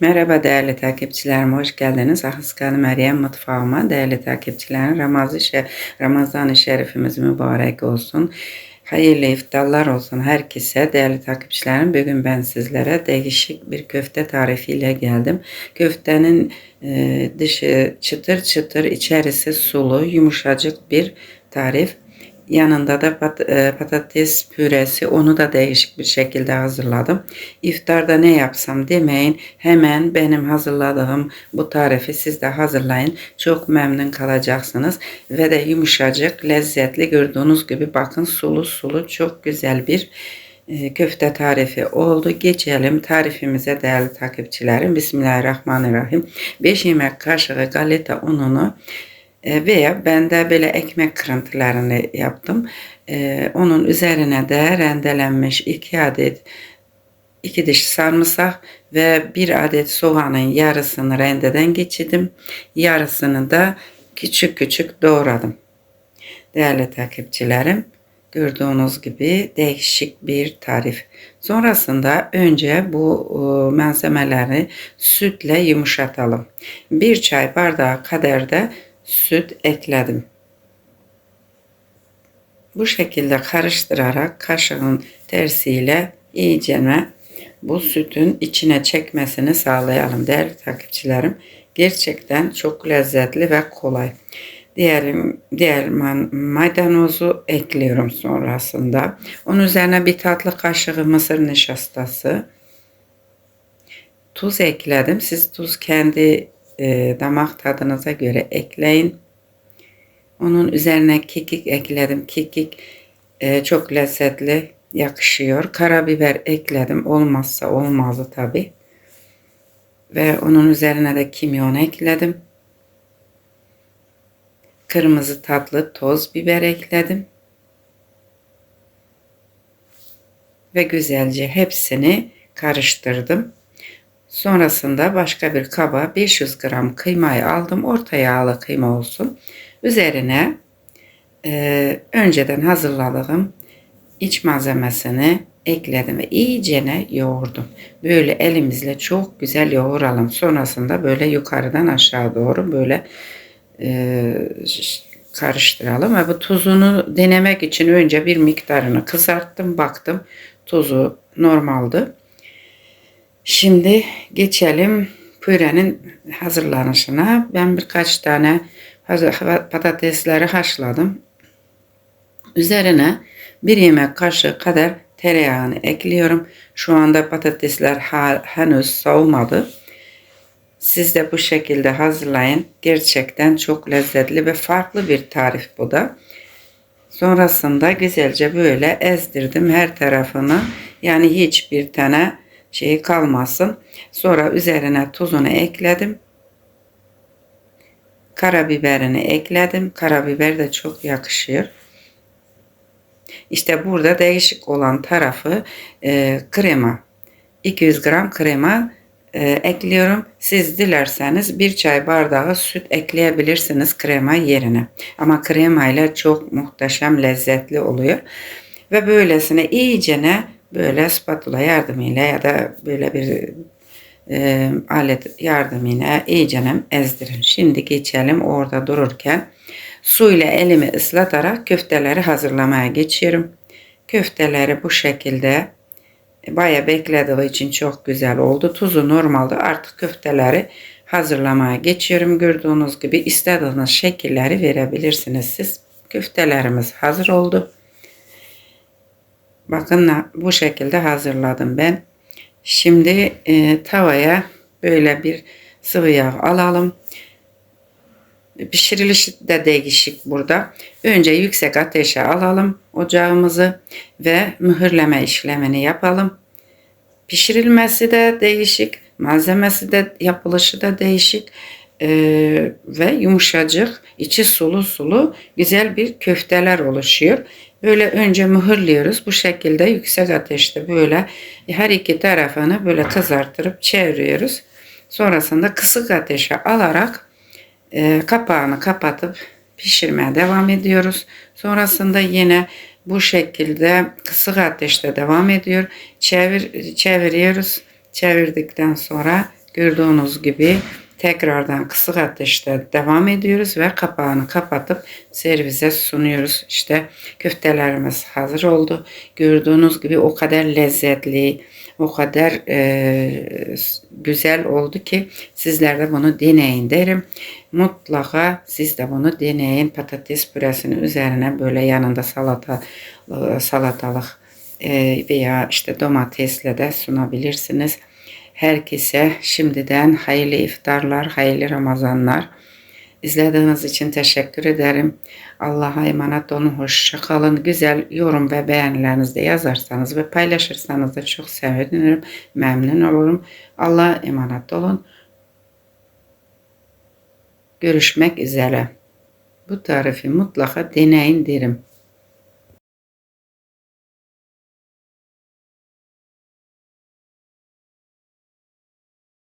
Merhaba değerli takipçilerim, hoş geldiniz. Ahıskalı Meryem mutfağıma. Değerli takipçilerim, Ramazan, Şer Ramazan-ı Şerifimiz mübarek olsun. Hayırlı iftarlar olsun herkese. Değerli takipçilerim, bugün ben sizlere değişik bir köfte tarifiyle geldim. Köftenin e, dışı çıtır çıtır, içerisi sulu, yumuşacık bir tarif. Yanında da pat, e, patates püresi onu da değişik bir şekilde hazırladım. İftarda ne yapsam demeyin. Hemen benim hazırladığım bu tarifi siz de hazırlayın. Çok memnun kalacaksınız. Ve de yumuşacık, lezzetli gördüğünüz gibi bakın sulu sulu çok güzel bir e, köfte tarifi oldu. Geçelim tarifimize değerli takipçilerim. Bismillahirrahmanirrahim. 5 yemek kaşığı galeta ununu e, veya ben de böyle ekmek kırıntılarını yaptım. E, onun üzerine de rendelenmiş 2 adet 2 diş sarımsak ve 1 adet soğanın yarısını rendeden geçirdim. Yarısını da küçük küçük doğradım. Değerli takipçilerim, gördüğünüz gibi değişik bir tarif. Sonrasında önce bu e, malzemeleri sütle yumuşatalım. Bir çay bardağı kadar da süt ekledim. Bu şekilde karıştırarak kaşığın tersiyle iyicene bu sütün içine çekmesini sağlayalım değerli takipçilerim. Gerçekten çok lezzetli ve kolay. Diğer, diğer maydanozu ekliyorum sonrasında. Onun üzerine bir tatlı kaşığı mısır nişastası. Tuz ekledim. Siz tuz kendi e, damak tadınıza göre ekleyin. Onun üzerine kekik ekledim. Kekik e, çok lezzetli yakışıyor. Karabiber ekledim. Olmazsa olmazı tabi. Ve onun üzerine de kimyon ekledim. Kırmızı tatlı toz biber ekledim. Ve güzelce hepsini karıştırdım. Sonrasında başka bir kaba 500 gram kıymayı aldım. Orta yağlı kıyma olsun. Üzerine e, önceden hazırladığım iç malzemesini ekledim ve iyicene yoğurdum. Böyle elimizle çok güzel yoğuralım. Sonrasında böyle yukarıdan aşağı doğru böyle e, karıştıralım. Ve bu tuzunu denemek için önce bir miktarını kızarttım. Baktım tuzu normaldi. Şimdi geçelim pürenin hazırlanışına. Ben birkaç tane patatesleri haşladım. Üzerine bir yemek kaşığı kadar tereyağını ekliyorum. Şu anda patatesler henüz soğumadı. Siz de bu şekilde hazırlayın. Gerçekten çok lezzetli ve farklı bir tarif bu da. Sonrasında güzelce böyle ezdirdim her tarafını. Yani hiçbir tane şey kalmasın. Sonra üzerine tuzunu ekledim. Karabiberini ekledim. Karabiber de çok yakışıyor. İşte burada değişik olan tarafı e, krema. 200 gram krema e, ekliyorum. Siz dilerseniz bir çay bardağı süt ekleyebilirsiniz krema yerine. Ama krema ile çok muhteşem lezzetli oluyor. Ve böylesine iyicene böyle spatula yardımıyla ya da böyle bir e, alet yardımıyla iyice ezdirin. Şimdi geçelim orada dururken su ile elimi ıslatarak köfteleri hazırlamaya geçiyorum. Köfteleri bu şekilde baya beklediği için çok güzel oldu. Tuzu normalde artık köfteleri hazırlamaya geçiyorum. Gördüğünüz gibi istediğiniz şekilleri verebilirsiniz siz. Köftelerimiz hazır oldu. Bakın bu şekilde hazırladım ben. Şimdi e, tavaya böyle bir sıvı yağ alalım. Pişirilişi de değişik burada. Önce yüksek ateşe alalım ocağımızı ve mühürleme işlemini yapalım. Pişirilmesi de değişik, malzemesi de yapılışı da değişik ee, ve yumuşacık, içi sulu sulu güzel bir köfteler oluşuyor. Böyle önce mühürlüyoruz. Bu şekilde yüksek ateşte böyle her iki tarafını böyle kızartırıp çeviriyoruz. Sonrasında kısık ateşe alarak e, kapağını kapatıp pişirmeye devam ediyoruz. Sonrasında yine bu şekilde kısık ateşte devam ediyor. Çevir, çeviriyoruz. Çevirdikten sonra Gördüğünüz gibi tekrardan kısık ateşte devam ediyoruz ve kapağını kapatıp servise sunuyoruz. İşte köftelerimiz hazır oldu. Gördüğünüz gibi o kadar lezzetli, o kadar e, güzel oldu ki sizler de bunu deneyin derim. Mutlaka siz de bunu deneyin. Patates püresinin üzerine böyle yanında salata e, salatalık e, veya işte domatesle de sunabilirsiniz. Herkese şimdiden hayırlı iftarlar, hayırlı Ramazanlar. İzlediğiniz için teşekkür ederim. Allah'a emanet olun. Hoşça kalın. Güzel yorum ve beğenilerinizi de yazarsanız ve paylaşırsanız da çok sevinirim. Memnun olurum. Allah'a emanet olun. Görüşmek üzere. Bu tarifi mutlaka deneyin derim.